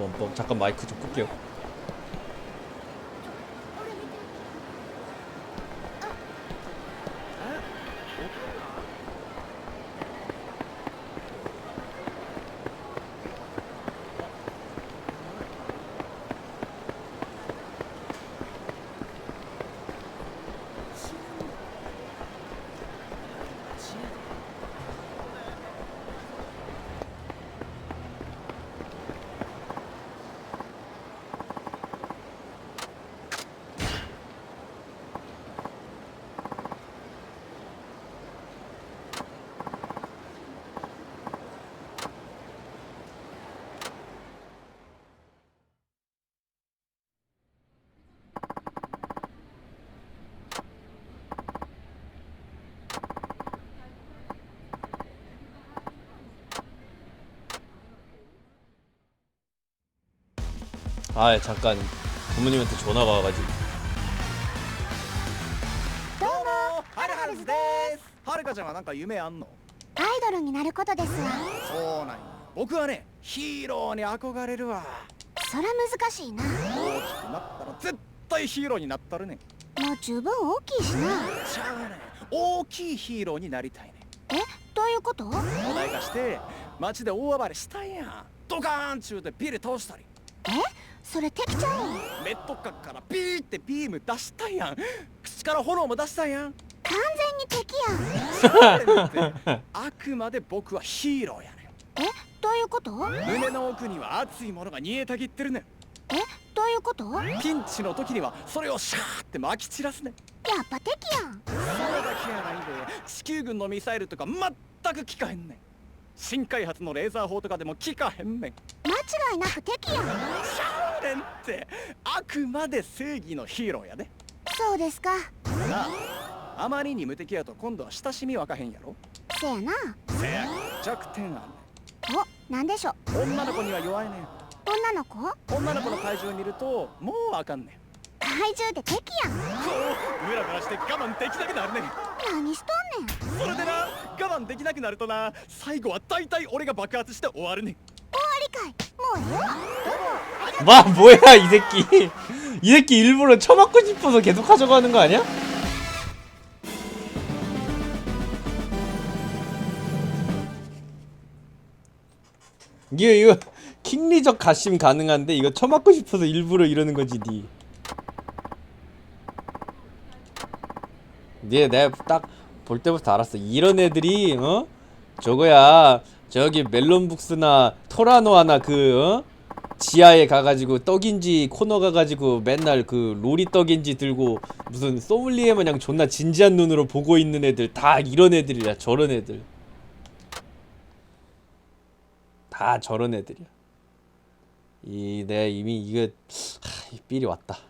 뻔뻔 잠깐 마이크 좀 끌게요 아 잠깐 부모님한테 전화가 와가지고 どうもはるはるずですはるかちゃんはなんか夢あんのアイドルになることですわそうなんや僕はねヒーローに憧れるわそら難しいな大きくなったら絶対ヒーローになったるねんもう十分大きいしなちゃうねん大きいヒーローになりたいねんえどういうことお題化して街で大暴れしたんやドカーンちゅうてビル倒したり え？それ敵ちゃうん。メット角からピーってビーム出したんやん。口から炎も出したんやん。完全に敵やん。あくまで僕はヒーローやねえ？どういうこと？ん胸の奥には熱いものが煮えたぎってるねん。え？どういうこと？やっピンチの時にはそれをシャーって撒き散らすねん。ぱ敵やん。それだけやないで。地球軍のミサイルとか全く効かへんねん新開発のレーザー砲とかでも効かへんねん間違いなく敵やん。ちゃうねんってあくまで正義のヒーローやでそうですか。なあ。あまりに無敵やと今度は親しみわかへんやろ。せやな。せや。弱点あんねおなんでしょん女の子には弱いねん。女の子？女の子の体重見るともうあかんねん。怪獣で敵やん。こう。ムラムラして我慢できなくなるねん。何しとんねん。それでな 我慢できなくなるとな最後は大体俺が爆発して終わるねんりかいもうええわ 마 뭐야 이 새끼 이 새끼 일부러 쳐맞고 싶어서 계속 가져가는 거 아니야? 이거 이거 킹리적 가심 가능한데 이거 쳐맞고 싶어서 일부러 이러는 거지 니. 네, 내가 딱 볼 때부터 알았어. 이런 애들이 어? 저거야. 저기 멜론북스나 토라노아나 그 어? 지하에 가가지고 떡인지 코너 가가지고 맨날 그 로리 떡인지 들고 무슨 소믈리에 마냥 존나 진지한 눈으로 보고 있는 애들 다 이런 애들이야. 저런 애들. 다 저런 애들이야. 이 내가 이미 이거 하, 이 삘이 왔다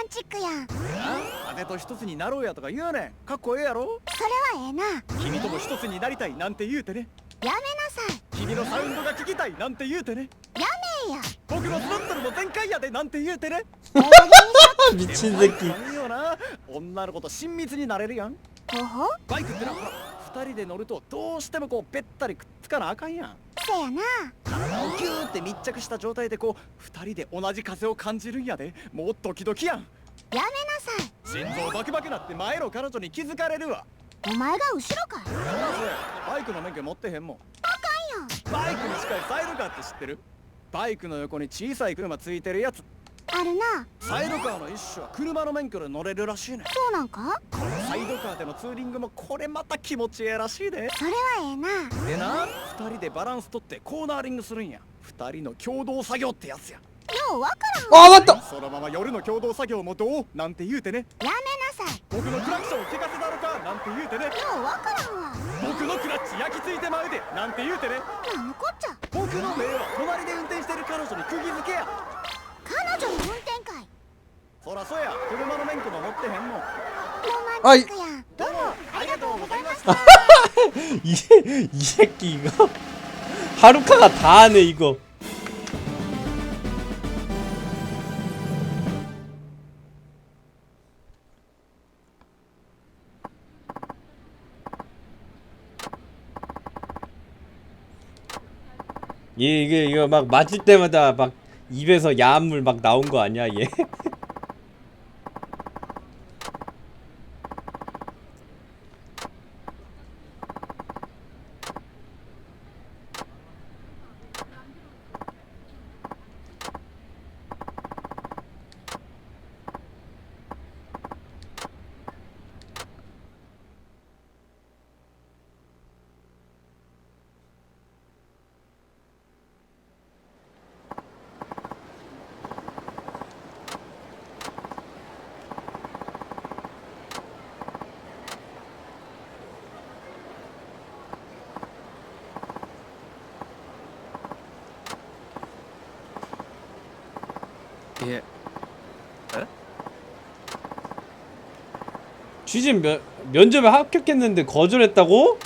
マンチックやん。姉と一つになろうやとか言うねん。かっこええやろ？それはええな。君とも一つになりたいなんて言うてね。やめなさい。君のサウンドが聞きたいなんて言うてね。やめや。僕のスロットルも全開やでなんて言うてね。道崎い女の子と親密になれるやん。ほほ？バイクってなほら二人で乗るとどうしてもこうべったりくっつかなあかんやん。せやな。ギューって密着した状態でこう二人で同じ風を感じるんやで。もうドキドキやん。やめなさい。心臓バクバクなって前の彼女に気づかれるわ。お前が後ろか。バイクの免許持ってへんもん。あかんやんバイクに近いサイドカーって知ってる？バイクの横に小さい車ついてるやつあるな。サイドカーの一種は車の免許で乗れるらしいね。そうなんか？サイドカーでのツーリングもこれまた気持ちええらしいで。それはええな。でな2人でバランス取ってコーナーリングするんや。2人の共同作業ってやつや。ようわからんあ終わった。そのまま夜の共同作業もどう？なんて言うてね。やめなさい。僕のクラクションを聞かせたのか？なんて言うてね。ようわからんわ。僕のクラッチ焼き付いてまうで。なんて言うてね。なんのこっちゃ僕の目は隣で運転してる彼女に釘付けや。ちょい運転会そらそや車の免許も持ってへんもんロマンチックやんどうもありがとうございました 이, 새- 이 새끼 이거 하루카가 다 하네 이거 이- 이게 이거 막 맞을 때마다 막 입에서 야한 물 막 나온 거 아니야 얘? 취진 면, 면접에 합격했는데 거절했다고?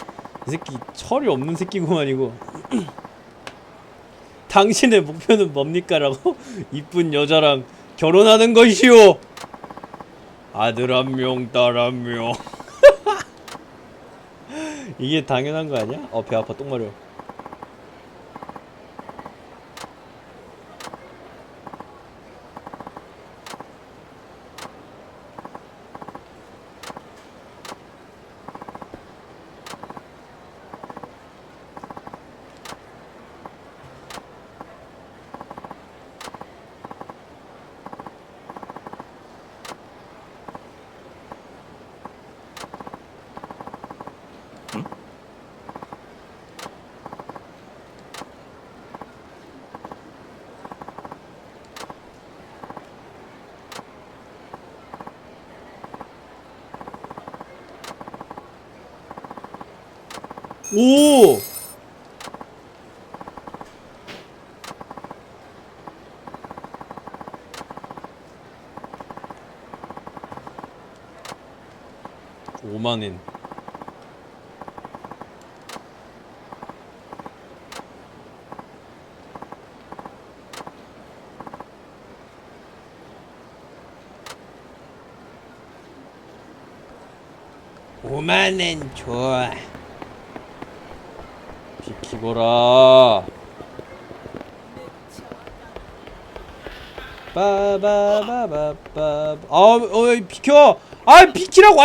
이 새끼 철이 없는 새끼구만 이거 당신의 목표는 뭡니까? 라고? 이쁜 여자랑 결혼하는 것이요 아들 한 명, 딸 한 명 이게 당연한 거 아니야? 어 배 아파 똥 마려 오! 오만엔 오만엔 좋아 비키거라. 빠바바바바 아 어이 비켜. 아 비키라고.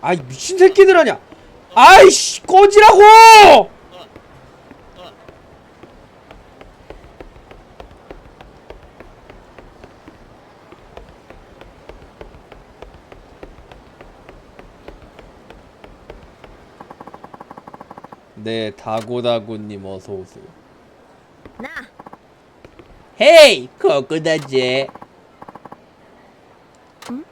아이 미친 새끼들 아냐 아이씨 꺼지라고 네 다고다고님 어서 오세요 なあ 헤이 코코다제 응?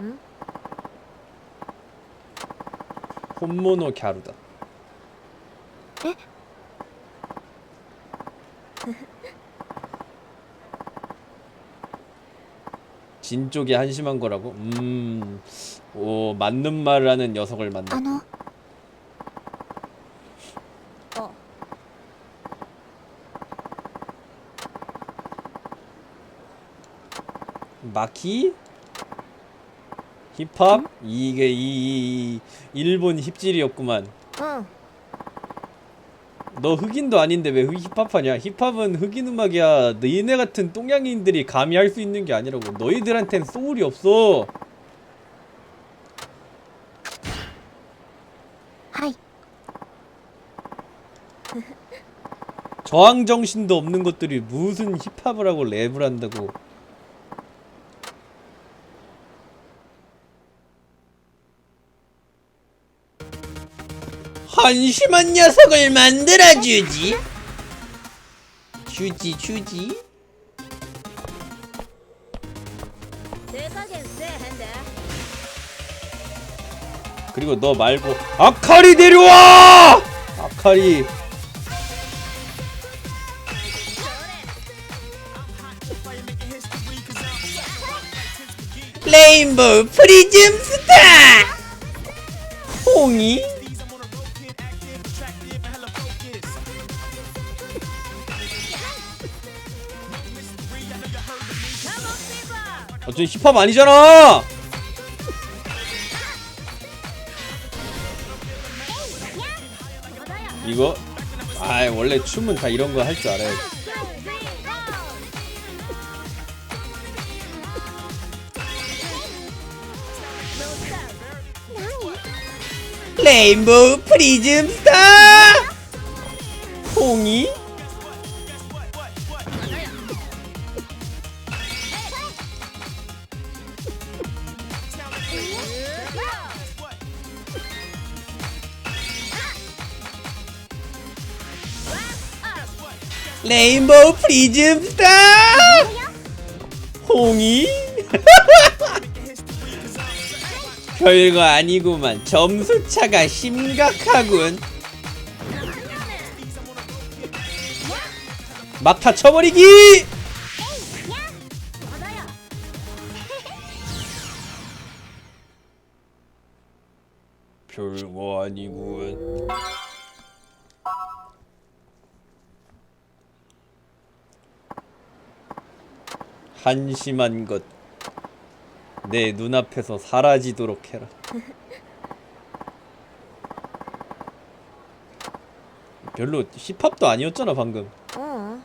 응? 혼모노 갸루다 에? 진 쪽이 한심한 거라고? 음, 오 맞는 말을 하는 녀석을 あ 만나. のあ 마키? 힙합? 이게 이, 이, 이 일본 힙질이었구만. うん 너 흑인도 아닌데 왜 흑- 힙합하냐? 힙합은 흑인 음악이야. 너희네 같은 똥양인들이 감히 할 수 있는 게 아니라고. 너희들한텐 소울이 없어. はい 저항 정신도 없는 것들이 무슨 힙합을 하고 랩을 한다고. 한심한 녀석을 만들어주지 주지 주지 그리고 너 말고 아카리 데려와! 아카리 레인보우 프리즘 스타! 홍이? 어쩐 힙합 아니잖아! 이거 아 원래 춤은 다 이런 거 할 줄 알아요. 레인보우 프리즘 스타 홍이 레인보우 프리즘 스타 홍이 별거 아니구만. 점수 차가 심각하군. 막타 쳐버리기 한심한 것 내 눈앞에서 사라지도록 해라. 별로 힙합도 아니었잖아 방금. 어.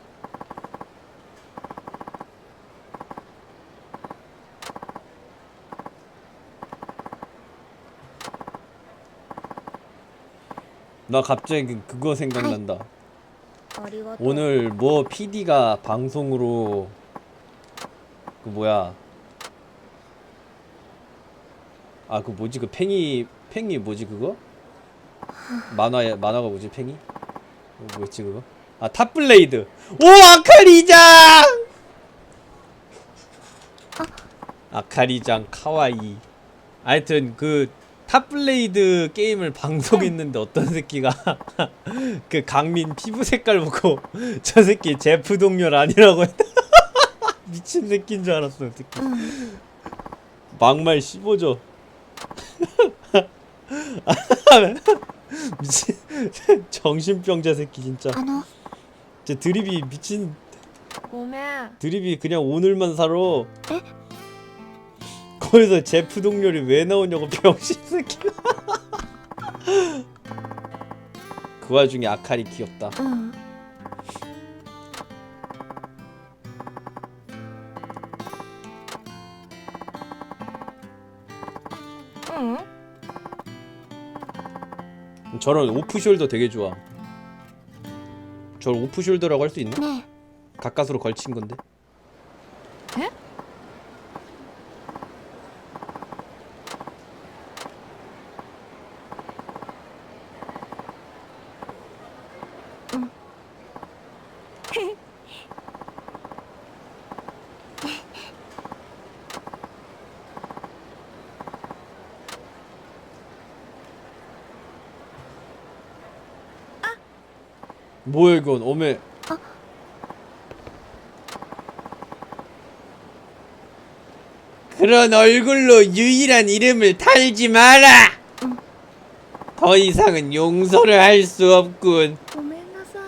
나 갑자기 그, 그거 생각난다. 오늘 뭐 PD가 방송으로 그 뭐야? 아 그 뭐지 그 팽이 팽이 뭐지 그거? 만화 만화가 뭐지 팽이? 어, 뭐였지 그거? 아 탑블레이드. 오 아카리장. 아카리장 카와이. 하여튼 그 탑블레이드 게임을 방송했는데 어떤 새끼가 그 강민 피부 색깔 보고 저 새끼 제프 동열 아니라고 했다. 미친 새끼인 줄 알았어, 새끼. 막말 씹어줘. 미친 정신병자 새끼 진짜. あの、 제 드립이 미친 ごめん。 드립이 그냥 오늘만 살아. 에? 거기서 제프 동열이 왜 나오냐고 병신 새끼. 그 와중에 아카리 귀엽다. うん。うん。 저런 오프숄더 되게 좋아. 저걸 오프숄더라고 할 수 있나? ね 가까스로 걸친 건데. え。 뭐야 이건 어메. 그런 얼굴로 유일한 이름을 탈지 마라. 더 이상은 용서를 할 수 없군. ごめんなさい。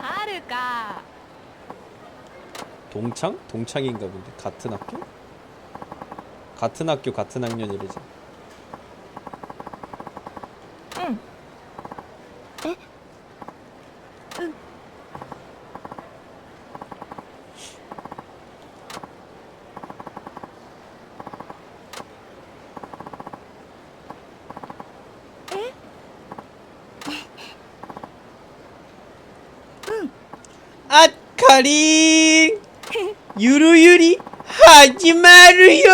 はるか。 동창? 동창인가 본데. 같은 학교? 같은 학교 같은 학년이래지. う ゆるゆり始まるよ。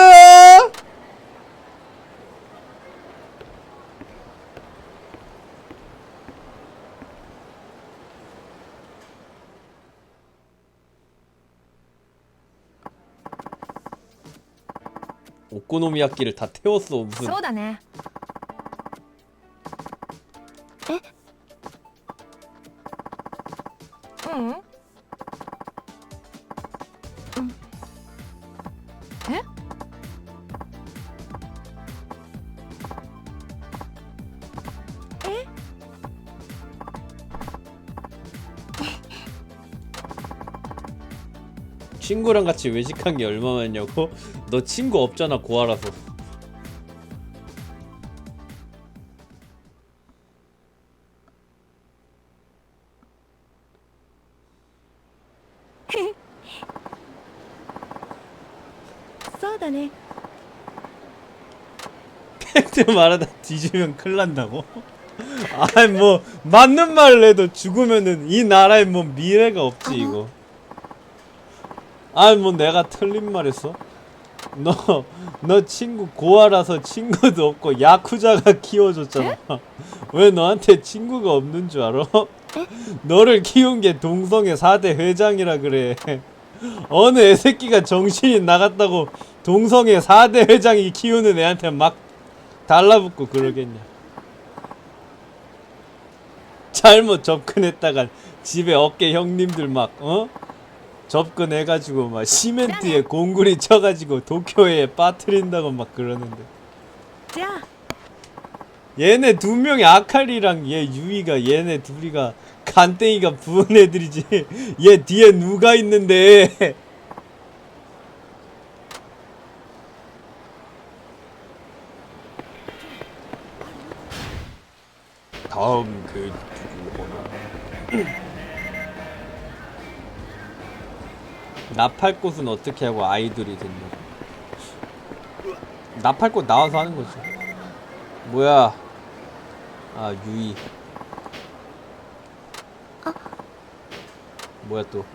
お好み焼きでたてをそそうだね。ええ 친구랑 같이 외식한 게 얼마만냐고? 너 친구 없잖아 고아라서 팩트 말하다 뒤지면 큰일 난다고? 아이 뭐 맞는 말을 해도 죽으면은 이 나라에 뭐 미래가 없지 이거 아이 뭐 내가 틀린 말 했어? 너, 너 친구 고아라서 친구도 없고 야쿠자가 키워줬잖아 왜 너한테 친구가 없는 줄 알아? 너를 키운 게 동성애 4대 회장이라 그래 어느 애새끼가 정신이 나갔다고 동성애 4대 회장이 키우는 애한테 막 달라붙고 그러겠냐. 잘못 접근했다가 집에 어깨 형님들 막 어? 접근해가지고 막 시멘트에 공구리 쳐가지고 도쿄에 빠트린다고 막 그러는데. 얘네 두 명이 아칼이랑 얘 유이가 얘네 둘이가 간땡이가 부은 애들이지. 얘 뒤에 누가 있는데. 다음 그 나팔꽃은 어떻게 하고 아이돌이 됐냐 나팔꽃 나와서 하는 거지. 뭐야? 아 유이. 뭐야 또?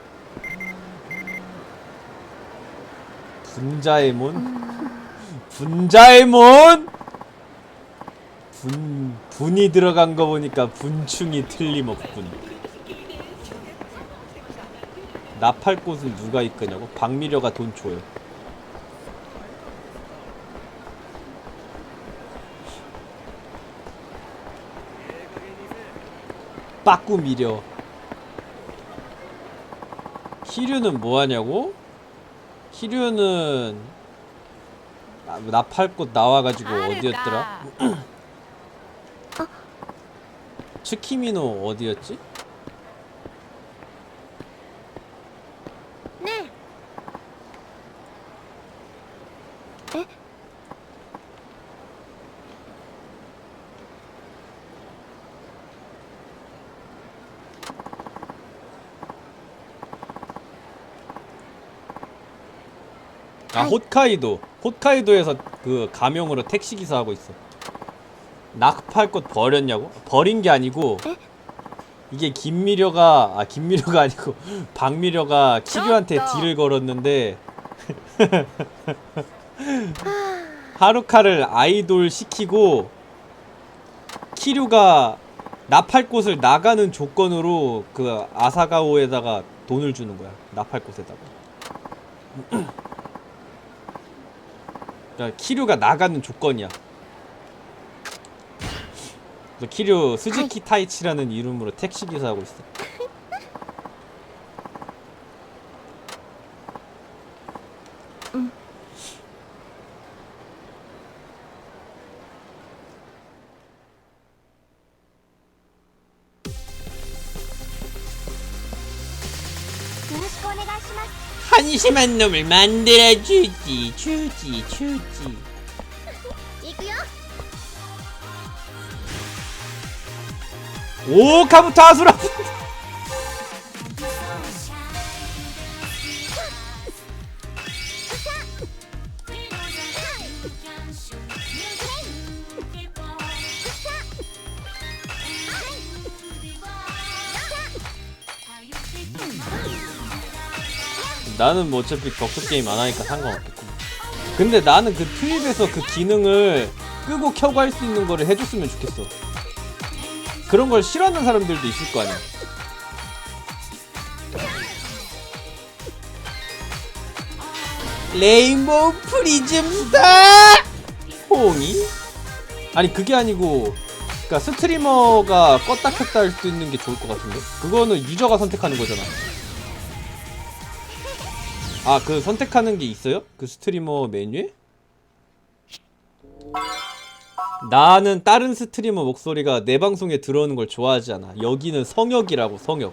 분자의몬 분자의몬 분 분이 들어간 거 보니까 분충이 틀림없군. 나팔 꽃은 누가 이끄냐고? 박미려가 돈 줘요. 빠꾸 미려. 히류는 뭐하냐고? 히류는 나, 나팔꽃 나와가지고 어디였더라? 츠키미노 어디였지? 네. 에? 아 아. 홋카이도 홋카이도에서 그 가명으로 택시 기사 하고 있어 낙팔꽃 버렸냐고? 버린 게 아니고 이게 김미려가 아 김미려가 아니고 박미려가 키류한테 쳤다. 딜을 걸었는데 하루카를 아이돌 시키고 키류가 나팔꽃을 나가는 조건으로 그 아사가오에다가 돈을 주는 거야 나팔꽃에다가 그러니까 키류가 나가는 조건이야. 그래서 키류 스즈키 타이치라는 이름으로 택시 기사하고 있어. 한심한 놈을 만들어 주지, 주지, 주지. 오 카부터 아수라. 나는 뭐 어차피 격투 게임 안 하니까 상관없겠고. 근데 나는 그 트립에서 그 기능을 끄고 켜고 할 수 있는 거를 해줬으면 좋겠어. 그런 걸 싫어하는 사람들도 있을 거 아니야. 레인보우 프리즘다! 호응이? 아니 그게 아니고 그니까 스트리머가 껐다 켰다 할 수 있는 게 좋을 것 같은데 그거는 유저가 선택하는 거잖아 아 그 선택하는 게 있어요? 그 스트리머 메뉴에? 나는 다른 스트리머 목소리가 내 방송에 들어오는 걸 좋아하지 않아. 여기는 성역이라고 성역.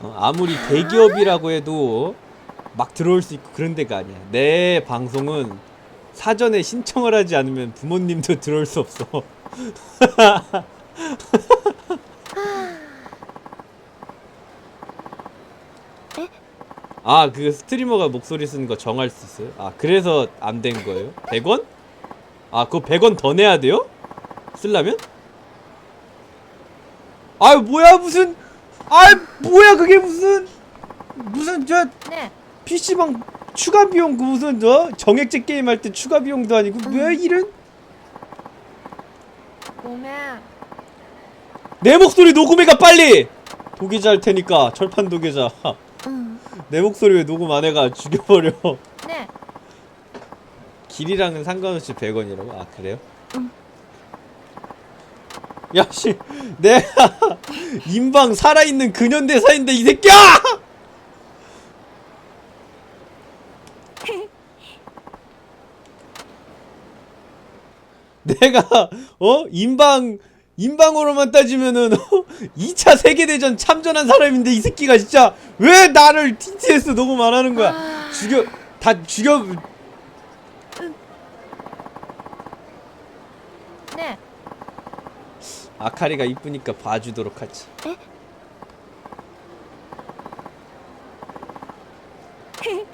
어, 아무리 아? 대기업이라고 해도 막 들어올 수 있고 그런 데가 아니야. 내 방송은 사전에 신청을 하지 않으면 부모님도 들어올 수 없어. 아, 그 스트리머가 목소리 쓰는 거 정할 수 있어요? 아, 그래서 안 된 거예요? 100원? 아 그거 100원 더 내야 돼요? 쓸라면? 아 뭐야 무슨 아 뭐야 그게 무슨 무슨 저 네. PC방 추가 비용 그 무슨 저 정액제 게임 할 때 추가 비용도 아니고 음. 왜 이런 보면 내 목소리 녹음해가 빨리 도계자 할 테니까 철판 도계자 음. 내 목소리 왜 녹음 안 해가 죽여버려 네 길이랑은 상관없이 100원이라고? 아 그래요? 응. 야씨 내가 인방 살아있는 근현대사인데 이 새끼야! 내가 어? 인방 인방으로만 따지면은 어? 2차 세계대전 참전한 사람인데 이 새끼가 진짜 왜 나를 TTS 너무 말하는 거야 아. 죽여 다 죽여 아카리가 이쁘니까 봐주도록 하지. 에?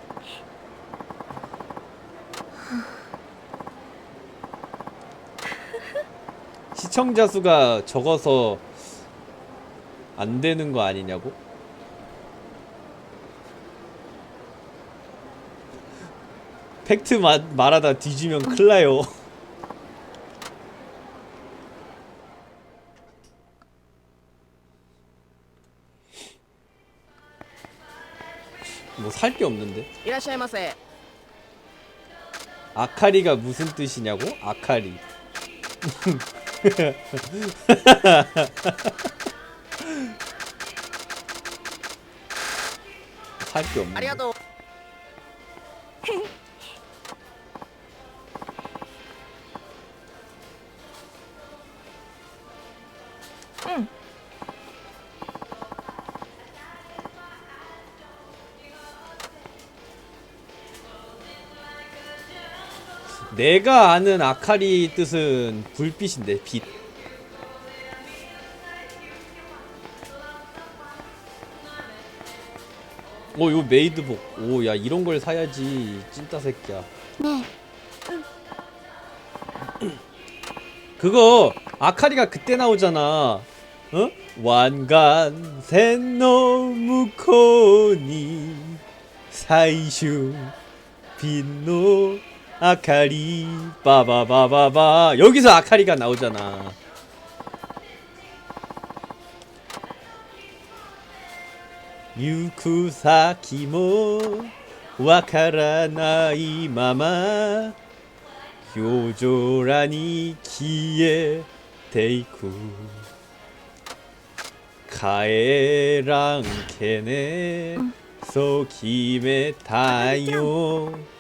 시청자 수가 적어서 안 되는 거 아니냐고? 팩트 마, 말하다 뒤지면 큰일 나요. 뭐 살 게 없는데? 아카리가 무슨 뜻이냐고? 아카리. 살게 없는데. 내가 아는 아카리 뜻은 불빛인데 빛 오, 요 메이드복. 오, 야, 이런 걸 사야지. 찐따 새끼야. 네. 그거, 아카리가 그때 나오잖아. 어? 완간, 센노무코니, 사이슈, 빈노, 아카리 바바바바바. 여기서 아카리가 나오잖아. 유쿠사키모 와카라나이 마마. 요조라니 기에 데이쿠. 가에랑 케네 소키메 타요.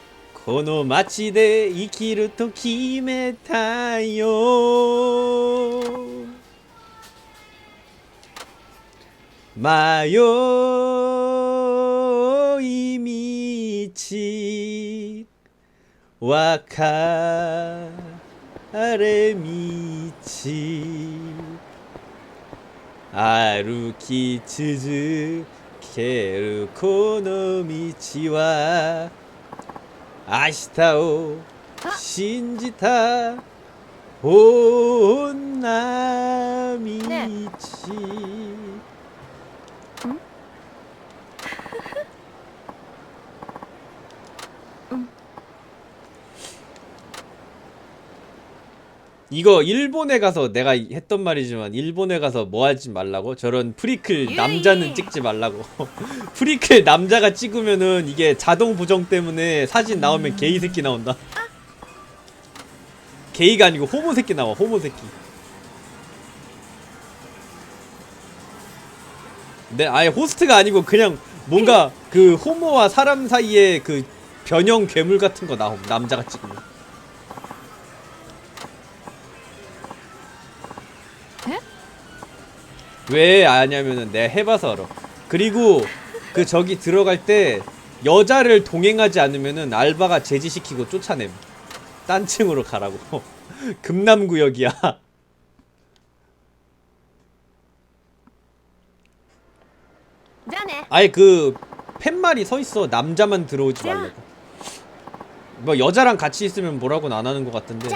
この街で生きると決めたよ。迷い道別れ道。歩き続けるこの道は 아시타오 신지타 온나미치. 네. 이거 일본에 가서 내가 했던 말이지만 일본에 가서 뭐 하지 말라고? 저런 프리클 남자는 찍지 말라고. 프리클 남자가 찍으면은 이게 자동 보정 때문에 사진 나오면 게이 새끼 나온다. 게이가 아니고 호모 새끼 나와 호모 새끼. 네 아예 호스트가 아니고 그냥 뭔가 그 호모와 사람 사이에 그 변형 괴물 같은 거 나옴 남자가 찍으면 에? 왜 아냐면은 내가 해봐서 알아. 그리고 그 저기 들어갈 때 여자를 동행하지 않으면은 알바가 제지시키고 쫓아냄. 딴 층으로 가라고. 금남구역이야. 아예 그 팻말이 서 있어. 남자만 들어오지 말라고. 뭐 여자랑 같이 있으면 뭐라고는 안 하는 것 같은데.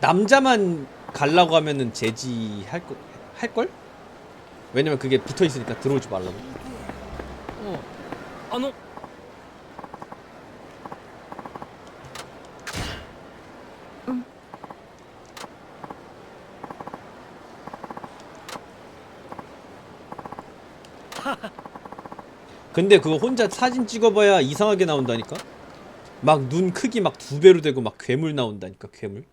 남자만 가려고 하면은 제지 할 거 할걸? 왜냐면 그게 붙어 있으니까 들어오지 말라고. あの 근데 그거 혼자 사진 찍어봐야 이상하게 나온다니까? 막 눈 크기 막 두 배로 되고 막 괴물 나온다니까 괴물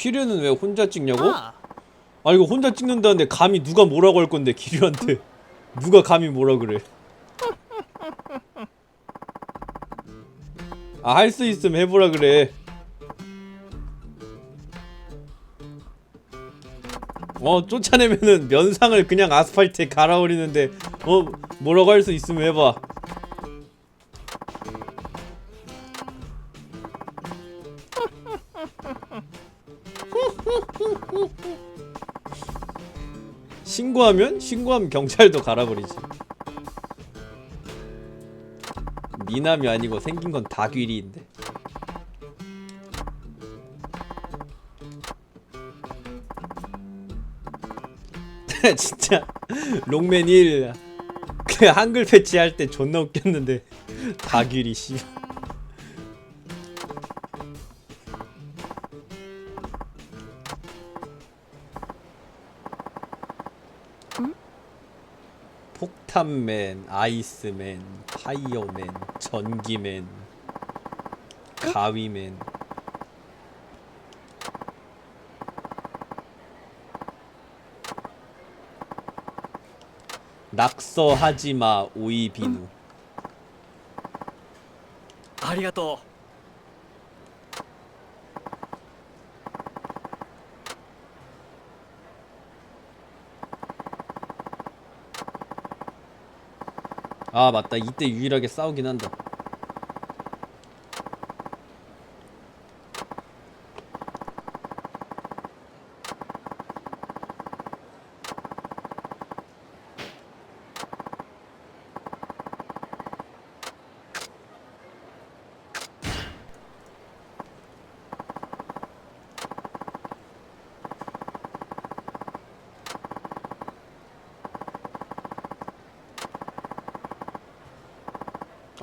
키류는 왜 혼자 찍냐고? あ아 이거 혼자 찍는다는데 감히 누가 뭐라고 할 건데 키류한테? 누가 감히 뭐라 그래? 아 할 수 있으면 해보라 그래. 어 쫓아내면은 면상을 그냥 아스팔트에 갈아버리는데 어 뭐라고 할 수 있으면 해봐 신고하면? 신고하면 경찰도 갈아버리지 미남이 아니고 생긴 건 다 귀리인데 진짜 롱맨 1 그 한글 패치 할 때 존나 웃겼는데 다 귀리 씨 폭탄맨, 아이스맨, 파이어맨, 전기맨, 가위맨 낙서하지마 오이비누 ありがと 아 맞다. 이때 유일하게 싸우긴 한다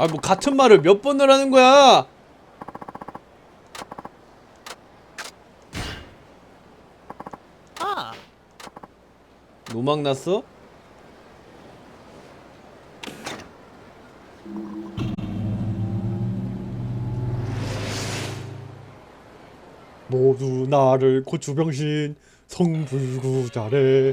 아 뭐 같은 말을 몇 번을 하는 거야あ 노막 났어? 모두 나를 고추병신 성불구자래